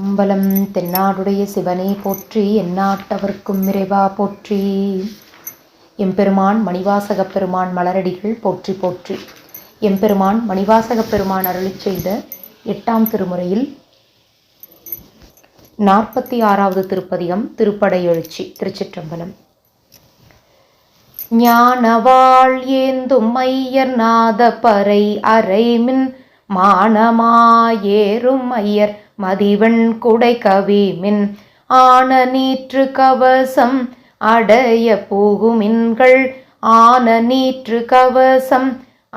அம்பலம் தென்னாடுடைய சிவனே போற்றி எந்நாட்டவர்க்கும் இறைவா போற்றி. எம்பெருமான் மணிவாசகப் பெருமான் மலரடிகள் போற்றி போற்றி. எம்பெருமான் மணிவாசகப் பெருமான் அருளிச் செய்த எட்டாம் திருமுறையில் நாற்பத்தி ஆறாவது திருப்பதிகம் திருப்படை எழுச்சி திருச்சிற்றம்பலம். ஞானவாள் ஏந்தும் ஐயர் நாத பறை அரைமின் மானமாயேறும் ஐயர் மதிவெண் குடை கவிமின் ஆன நீற்று கவசம் அடைய புகுமின்கள். ஆன நீற்று கவசம்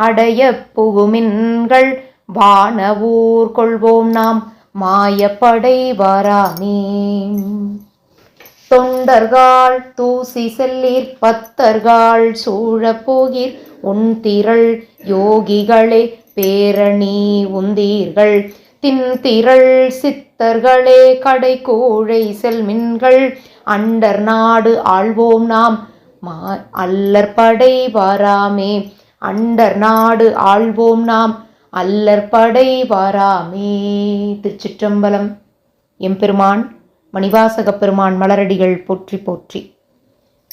அடைய புகுமின்கள். வான ஊர் கொள்வோம் நாம் மாயப்படை வராமே தொண்டர்கள் தூசி செல்லீர் பத்தர்கள் சூழப்போகீர். உன் திரள் யோகிகளே பேரணி உந்தீர்கள். தின்திரள் சித்தர்களே கடை கோழை செல்மின்கள் அண்டர் நாடு ஆள்வோம் நாம். மா அல்லற் படை வாராமே. அண்டர் நாடு ஆள்வோம் நாம். அல்லற் படை வாராமே. திருச்சிற்றம்பலம். எம்பெருமான் மணிவாசகப் பெருமான் மலரடிகள் போற்றி போற்றி.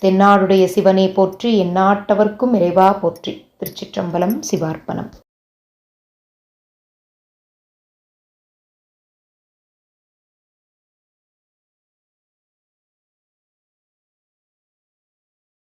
தென்னாடுடைய சிவனே போற்றி எந்நாட்டவர்க்கும் இறைவா போற்றி. திருச்சிற்றம்பலம் சிவார்ப்பணம்.